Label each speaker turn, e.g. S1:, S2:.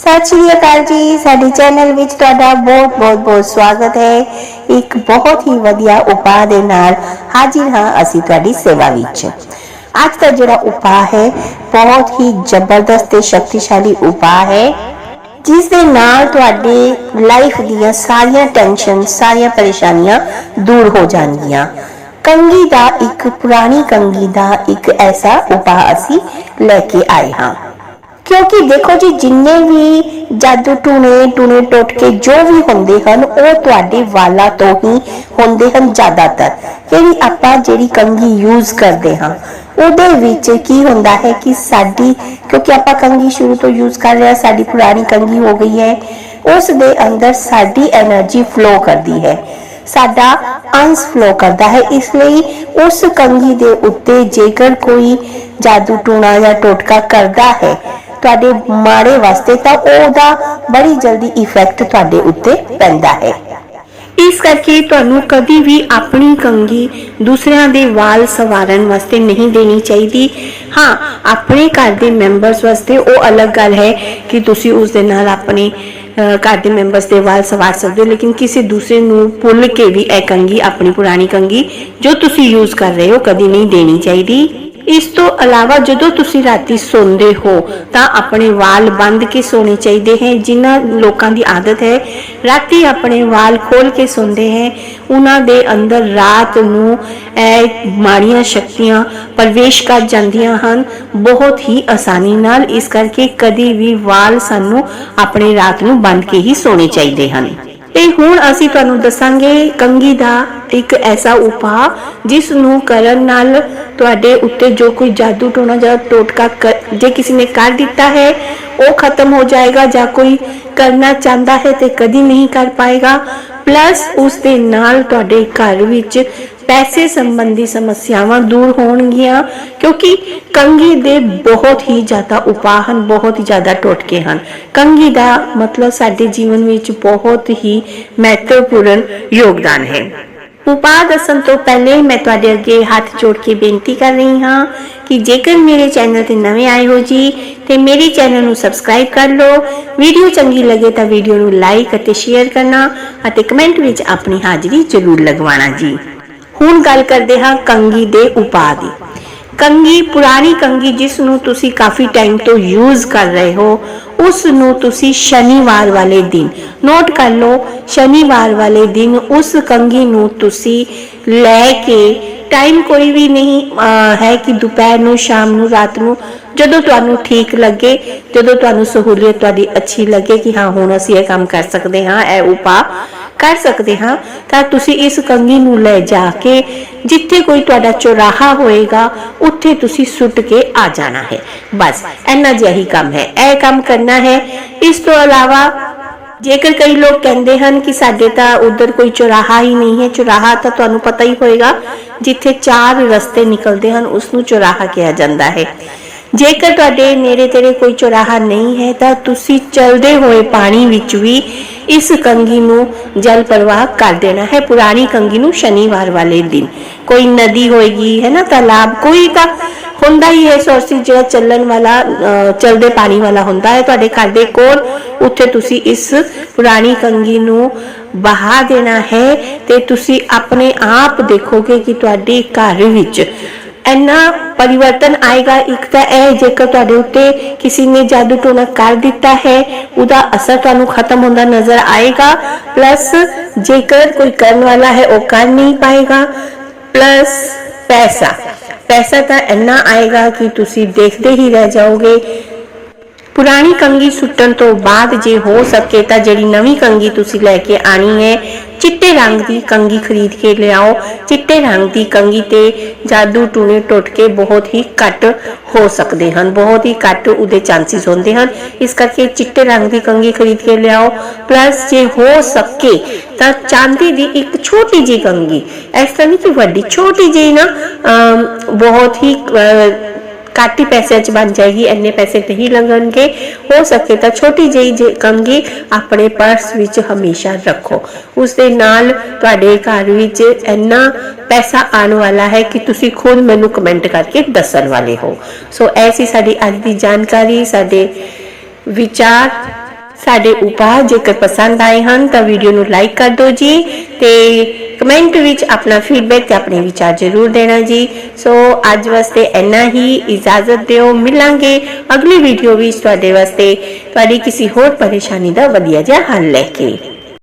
S1: ਸਤਿ ਸ਼੍ਰੀ ਅਕਾਲ ਜੀ, ਸਾਡੇ ਚੈਨਲ ਵਿੱਚ ਤੁਹਾਡਾ ਬਹੁਤ ਬਹੁਤ ਬਹੁਤ ਸਵਾਗਤ ਹੈ। ਇੱਕ ਬਹੁਤ ਹੀ ਵਧੀਆ ਉਪਾਅ ਦੇ ਨਾਲ ਹਾਜ਼ਰ ਹਾਂ ਅਸੀਂ ਤੁਹਾਡੀ ਸੇਵਾ ਵਿੱਚ। ਅੱਜ ਦਾ ਜਿਹੜਾ ਉਪਾਅ ਹੈ, ਬਹੁਤ ਹੀ ਜ਼ਬਰਦਸਤ ਤੇ ਸ਼ਕਤੀਸ਼ਾਲੀ ਉਪਾਅ ਹੈ, ਜਿਸ ਦੇ ਨਾਲ ਤੁਹਾਡੀ ਲਾਈਫ ਦੀਆਂ ਸਾਰੀਆਂ ਟੈਨਸ਼ਨ ਸਾਰੀਆਂ ਪਰੇਸ਼ਾਨੀਆਂ ਦੂਰ ਹੋ ਜਾਣਗੀਆਂ। ਕੰਗੀ ਦਾ ਇੱਕ ਪੁਰਾਣੀ ਕੰਗੀ ਦਾ ਇੱਕ ਐਸਾ ਉਪਾਅ ਅਸੀਂ ਲੈ ਕੇ ਆਏ ਹਾਂ। ਕਿਉਂਕਿ ਦੇਖੋ ਜੀ, ਜਿੰਨੇ ਵੀ ਜਾਦੂ ਟੂਣੇ ਟੂਣੇ ਟੋਟਕੇ ਜੋ ਵੀ ਹੁੰਦੇ ਹਨ, ਉਹ ਤੁਹਾਡੇ ਵਾਲਾਂ ਤੋਂ ਹੀ ਹੁੰਦੇ ਹਨ ਜ਼ਿਆਦਾਤਰ। ਜਿਹੜੀ ਆਪਾਂ ਜਿਹੜੀ ਕੰਘੀ ਯੂਜ਼ ਕਰਦੇ ਹਾਂ, ਉਹਦੇ ਵਿੱਚ ਕੀ ਹੁੰਦਾ ਹੈ ਕਿ ਸਾਡੀ, ਕਿਉਂਕਿ ਆਪਾਂ ਕੰਘੀ ਸ਼ੁਰੂ ਤੋਂ ਯੂਜ਼ ਕਰ ਰਹੇ ਹਾਂ, ਸਾਡੀ ਪੁਰਾਣੀ ਕੰਘੀ ਹੋ ਗਈ ਹੈ ਉਸ ਦੇ ਅੰਦਰ ਸਾਡੀ એનર્ਜੀ ਫਲੋ ਕਰਦੀ ਹੈ। ਸਾਡਾ ਅੰਸ ਫਲੋ ਕਰਦਾ ਹੈ, ਇਸ ਲਈ ਉਸ ਕੰਘੀ ਦੇ ਉੱਤੇ ਜੇਕਰ ਕੋਈ ਜਾਦੂ ਟੂਣਾ ਜਾਂ ਟੋਟਕਾ ਕਰਦਾ ਹੈ ਤੁਹਾਡੇ ਮਾੜੇ ਵਾਸਤੇ ਤਾਂ ਉਹਦਾ ਬੜੀ ਜਲਦੀ ਇਫੈਕਟ ਤੁਹਾਡੇ ਉੱਤੇ ਪੈਂਦਾ ਹੈ। ਇਸ ਕਰਕੇ ਤੁਹਾਨੂੰ ਕਦੀ ਵੀ ਆਪਣੀ ਕੰਗੀ ਦੂਸਰਿਆਂ ਦੇ ਵਾਲ ਸਵਾਰਨ ਵਾਸਤੇ ਨਹੀਂ ਦੇਣੀ ਚਾਹੀਦੀ। ਹਾਂ, ਆਪਣੇ ਘਰ ਦੇ ਮੈਂਬਰਸ ਵਾਸਤੇ ਉਹ ਅਲੱਗ ਗੱਲ ਹੈ ਕਿ ਤੁਸੀਂ ਉਸ ਦੇ ਨਾਲ ਆਪਣੇ ਘਰ ਦੇ ਮੈਂਬਰਸ ਦੇ ਵਾਲ ਸਵਾਰ ਸਕਦੇ ਹੋ, ਲੇਕਿਨ ਕਿਸੇ ਦੂਸਰੇ ਨੂੰ ਭੁੱਲ ਕੇ ਵੀ ਇਹ ਕੰਗੀ ਆਪਣੀ ਪੁਰਾਣੀ ਕੰਗੀ ਜੋ ਤੁਸੀਂ ਯੂਜ਼ ਕਰ ਰਹੇ ਹੋ, ਕਦੀ ਨਹੀਂ ਦੇਣੀ ਚਾਹੀਦੀ। ਇਸ ਤੋਂ ਇਲਾਵਾ ਜਦੋਂ ਤੁਸੀਂ ਰਾਤੀ ਸੌਂਦੇ ਹੋ, ਤਾਂ ਆਪਣੇ ਵਾਲ ਬੰਦ ਕੇ ਸੋਣੇ ਚਾਹੀਦੇ ਹੈ, ਜਿਨ੍ਹਾਂ ਲੋਕਾਂ ਦੀ ਆਦਤ ਹੈ। ਰਾਤੀ ਆਪਣੇ ਵਾਲ ਖੋਲ ਕੇ ਸੌਂਦੇ ਹੈ, ਉਹਨਾਂ ਦੇ ਅੰਦਰ ਰਾਤ ਨੂੰ ਇਹ ਮਾੜੀਆਂ ਸ਼ਕਤੀਆਂ ਪ੍ਰਵੇਸ਼ ਕਰ ਜਾਂਦੀਆਂ ਹਨ। ਬਹੁਤ ਹੀ ਆਸਾਨੀ ਨਾਲ ਇਸ ਕਰਕੇ ਕਦੀ ਵੀ ਵਾਲ ਸਾਨੂੰ ਆਪਣੇ ਰਾਤ ਨੂੰ ਬੰਦ ਕੇ ਹੀ ਸੋਣੇ ਚਾਹੀਦੇ ਹਨ। ਤੇ ਹੁਣ ਅਸੀਂ ਤੁਹਾਨੂੰ ਦੱਸਾਂਗੇ ਕੰਗੀ ਦਾ ਇੱਕ ਐਸਾ ਉਪਾਅ, ਜਿਸ ਨੂੰ ਕਰਨ ਨਾਲ ਤੁਹਾਡੇ ਉੱਤੇ ਜੋ ਕੋਈ ਜਾਦੂ ਟੋਣਾ ਜਾਂ ਟੋਟਕਾ ਕਰ- ਜੇ ਕਿਸੇ ਨੇ ਕਰ ਦਿੱਤਾ ਹੈ, ਉਹ ਖਤਮ ਹੋ ਜਾਏਗਾ ਜਾਂ ਕੋਈ ਕਰਨਾ ਚਾਹੁੰਦਾ ਹੈ ਤੇ ਕਦੀ ਨਹੀਂ ਕਰ ਪਾਏਗਾ। ਪਲੱਸ ਉਸ ਦੇ ਨਾਲ ਤੁਹਾਡੇ ਘਰ ਵਿੱਚ ਪੈਸੇ ਸੰਬੰਧੀ ਸਮੱਸਿਆਵਾਂ ਦੂਰ ਹੋਣਗੀਆਂ, ਕਿਉਂਕਿ ਕੰਗੀ ਦੇ ਬਹੁਤ ਹੀ ਜ਼ਿਆਦਾ ਉਪਾਅ ਹਨ, ਬਹੁਤ ਹੀ ਜ਼ਿਆਦਾ ਟੋਟਕੇ ਹਨ। ਕੰਗੀ ਦਾ ਮਤਲਬ ਸਾਡੇ ਜੀਵਨ ਵਿੱਚ ਬਹੁਤ ਹੀ ਮਹੱਤਵਪੂਰਨ ਯੋਗਦਾਨ ਹੈ। ਉਪਾਅ ਦੱਸਣ ਤੋਂ ਪਹਿਲੇ ਮੈਂ ਤੁਹਾਡੇ ਅੱਗੇ ਹੱਥ ਜੋੜ ਕੇ ਬੇਨਤੀ ਕਰ ਰਹੀ ਹਾਂ ਕਿ ਜੇਕਰ ਮੇਰੇ ਚੈਨਲ ਤੇ ਨਵੇਂ ਆਏ ਹੋ ਜੀ, ਤੇ ਮੇਰੇ ਚੈਨਲ ਨੂੰ ਸਬਸਕ੍ਰਾਈਬ ਕਰ ਲਓ। ਵੀਡੀਓ ਚੰਗੀ ਲੱਗੇ ਤਾਂ ਵੀਡੀਓ ਨੂੰ ਲਾਈਕ ਅਤੇ ਸ਼ੇਅਰ ਕਰਨਾ ਅਤੇ ਕਮੈਂਟ ਵਿੱਚ ਆਪਣੀ ਹਾਜ਼ਰੀ ਜ਼ਰੂਰ ਲਗਵਾਉਣਾ ਜੀ। ਹੁਣ ਗੱਲ ਕਰਦੇ ਹਾਂ ਕੰਗੀ ਦੇ ਉਪਾਅ ਦੀ। ਕੰਗੀ ਪੁਰਾਣੀ ਕੰਗੀ ਜਿਸ ਨੂੰ ਤੁਸੀਂ ਕਾਫੀ ਟਾਈਮ ਤੋਂ ਯੂਜ਼ ਕਰ ਰਹੇ ਹੋ, ਉਸ ਨੂੰ ਤੁਸੀਂ ਸ਼ਨੀਵਾਰ ਵਾਲੇ ਦਿਨ ਨੋਟ ਕਰ ਲਓ, ਸ਼ਨੀਵਾਰ ਵਾਲੇ ਦਿਨ ਉਸ ਕੰਗੀ ਨੂੰ ਤੁਸੀਂ ਲੈ ਕੇ ਟਾਈਮ ਕੋਈ ਵੀ ਨਹੀਂ ਹੈ ਕਿ ਦੁਪਹਿਰ ਨੂੰ, ਸ਼ਾਮ ਨੂੰ, ਰਾਤ ਨੂੰ ਜਦੋਂ ਤੁਹਾਨੂੰ ਠੀਕ ਲੱਗੇ, ਜਦੋਂ ਤੁਹਾਨੂੰ ਸਹੂਲੀਅਤ ਤੁਹਾਡੀ ਅੱਛੀ ਲੱਗੇ ਕਿ ਹਾਂ, ਹੁਣ ਅਸੀਂ ਇਹ ਕੰਮ ਕਰ ਸਕਦੇ ਹਾਂ, ਇਹ ਉਪਾਅ ਕਰ ਸਕਦੇ ਹਾਂ, ਤਾਂ ਤੁਸੀਂ ਇਸ ਕੰਗੀ ਨੂੰ ਲੈ ਜਾ ਕੇ ਜਿੱਥੇ ਕੋਈ ਤੁਹਾਡਾ ਚੌਰਾਹਾ ਹੋਏਗਾ, ਉੱਥੇ ਤੁਸੀਂ ਸੁੱਟ ਕੇ ਆ ਜਾਣਾ ਹੈ। ਬਸ, ਇੰਨਾ ਜਿਹਾ ਹੀ ਕੰਮ ਹੈ। ਇਹ ਕੰਮ ਕਰਨਾ ਹੈ। ਇਸ ਤੋਂ ਇਲਾਵਾ ਜੇਕਰ ਕਈ ਲੋਕ ਕਹਿੰਦੇ ਹਨ ਕਿ ਸਾਡੇ ਤਾਂ ਉਧਰ ਕੋਈ ਚੌਰਾਹਾ ਹੀ ਨਹੀਂ ਹੈ, ਚੌਰਾਹਾ ਤਾਂ ਤੁਹਾਨੂੰ ਪਤਾ ਹੀ ਹੋਏਗਾ, ਜਿੱਥੇ ਚਾਰ ਰਸਤੇ ਨਿਕਲਦੇ ਹਨ, ਉਸ ਨੂੰ ਚੌਰਾਹਾ ਕਿਹਾ ਜਾਂਦਾ ਹੈ। ਜੇਕਰ ਤੁਹਾਡੇ ਨੇੜੇ ਤੇੜੇ ਕੋਈ ਚੌਰਾਹਾ ਨਹੀਂ ਹੈ ਤਾਂ ਤੁਸੀਂ ਚਲਦੇ ਹੋਏ ਪਾਣੀ ਵਿੱਚ ਵੀ ਇਸ ਕੰਗੀ ਨੂੰ ਜਲ ਪ੍ਰਵਾਹ ਕਰ ਦੇਣਾ ਹੈ। ਪੁਰਾਣੀ ਕੰਗੀ ਨੂੰ ਸ਼ਨੀਵਾਰ ਵਾਲੇ ਦਿਨ। ਕੋਈ ਨਦੀ ਹੋਏਗੀ ਹੈ ਨਾ ਤਾਲਾਬ ਕੋਈ ਤਾਂ ਹੁੰਦਾ ਹੀ ਹੈ ਸੋਰਸਿਸ ਜਿਹੜਾ ਚੱਲਣ ਵਾਲਾ ਅਹ, ਚਲਦੇ ਪਾਣੀ ਵਾਲਾ ਹੁੰਦਾ ਹੈ। ਤੁਹਾਡੇ ਘਰ ਦੇ ਕੋਲ ਉੱਥੇ ਤੁਸੀਂ ਇਸ ਪੁਰਾਣੀ ਕੰਗੀ ਨੂੰ ਬਹਾ ਦੇਣਾ ਹੈ ਤੇ ਤੁਸੀਂ ਆਪਣੇ ਆਪ ਦੇਖੋਗੇ ਕਿ ਤੁਹਾਡੇ ਘਰ ਵਿੱਚ ਇੰਨਾ ਪਰਿਵਰਤਨ ਆਏਗਾ, ਇੱਕ ਤਾਂ ਇਹ ਜੇਕਰ ਤੁਹਾਡੇ ਉੱਤੇ ਕਿਸੇ ਨੇ ਜਾਦੂ ਟੋਨਾ ਕਰ ਦਿੱਤਾ ਹੈ, ਉਹਦਾ ਅਸਰ ਤੁਹਾਨੂੰ ਖਤਮ ਹੁੰਦਾ ਨਜ਼ਰ ਆਏਗਾ। ਪਲੱਸ ਜੇਕਰ ਕੋਈ ਕਰਨ ਵਾਲਾ ਹੈ, ਉਹ ਕਰ ਨਹੀਂ ਪਾਏਗਾ। ਪਲੱਸ ਪੈਸਾ। ਪੈਸਾ ਤਾਂ ਇੰਨਾ ਆਏਗਾ ਕਿ ਤੁਸੀਂ ਦੇਖਦੇ ਹੀ ਰਹਿ ਜਾਓਗੇ। ਪੁਰਾਣੀ ਕੰਗੀ ਸੁੱਟਣ ਤੋਂ ਬਾਅਦ ਜੇ ਹੋ ਸਕੇ ਤਾਂ ਜਿਹੜੀ ਨਵੀਂ ਕੰਗੀ ਤੁਸੀਂ ਲੈ ਕੇ ਆਣੀ ਹੈ, ਚਿੱਟੇ ਰੰਗ ਦੀ ਕੰਗੀ ਖਰੀਦ ਕੇ ਲਿਆਓ। ਚਿੱਟੇ ਰੰਗ ਦੀ ਕੰਗੀ ਤੇ ਜਾਦੂ ਟੂਣੇ ਟੋਟਕੇ ਬਹੁਤ ਹੀ ਘੱਟ ਹੋ ਸਕਦੇ ਹਨ, ਬਹੁਤ ਹੀ ਘੱਟ ਉਹਦੇ ਚਾਂਸਸ ਹੁੰਦੇ ਹਨ। ਇਸ ਕਰਕੇ ਚਿੱਟੇ ਰੰਗ ਦੀ ਕੰਗੀ ਖਰੀਦ ਕੇ ਲਿਆਓ। ਪਲੱਸ ਜੇ ਹੋ ਸਕੇ ਤਾਂ ਚਾਂਦੀ ਦੀ ਇੱਕ ਛੋਟੀ ਜਿਹੀ ਕੰਗੀ ਇਸ ਤਰ੍ਹਾਂ ਨਹੀਂ ਕਿ ਵੱਡੀ, ਛੋਟੀ ਜਿਹੀ ਨਾ ਬਹੁਤ ਹੀ ਅ, ਘੱਟ ਹੀ ਪੈਸਿਆਂ 'ਚ ਬਣ ਜਾਏਗੀ ਇੰਨੇ ਪੈਸੇ ਨਹੀਂ ਲੱਗਣਗੇ ਹੋ ਸਕੇ ਤਾਂ ਛੋਟੀ ਜਿਹੀ ਜੇ ਕੰਗੀ ਆਪਣੇ ਪਰਸ ਵਿੱਚ ਹਮੇਸ਼ਾ ਰੱਖੋ ਉਸ ਦੇ ਨਾਲ ਤੁਹਾਡੇ ਘਰ ਵਿੱਚ ਇੰਨਾ ਪੈਸਾ ਆਉਣ ਵਾਲਾ ਹੈ ਕਿ ਤੁਸੀਂ ਖੁਦ ਮੈਨੂੰ ਕਮੈਂਟ ਕਰਕੇ ਦੱਸਣ ਵਾਲੇ ਹੋ ਸੋ ਐਸੀ ਸਾਡੀ ਅੱਜ ਦੀ ਜਾਣਕਾਰੀ ਸਾਡੇ ਵਿਚਾਰ ਸਾਡੇ ਉਪਾਅ ਜੇਕਰ ਪਸੰਦ ਆਏ ਹਨ, ਤਾਂ ਵੀਡੀਓ ਨੂੰ ਲਾਈਕ ਕਰ ਦਿਓ ਜੀ ਤੇ ਕਮੈਂਟ ਵਿੱਚ ਆਪਣਾ ਫੀਡਬੈਕ ਤੇ ਆਪਣੇ ਵਿਚਾਰ ਜ਼ਰੂਰ ਦੇਣਾ ਜੀ। ਸੋ ਅੱਜ ਵਾਸਤੇ ਇੰਨਾ ਹੀ। ਇਜਾਜ਼ਤ ਦਿਓ। ਮਿਲਾਂਗੇ ਅਗਲੀ ਵੀਡੀਓ ਵਿੱਚ। ਤੁਹਾਡੇ ਵਾਸਤੇ ਤੁਹਾਡੀ ਕਿਸੇ ਹੋਰ ਪਰੇਸ਼ਾਨੀ ਦਾ ਵਧੀਆ ਜਿਹਾ ਹੱਲ ਲੈ ਕੇ।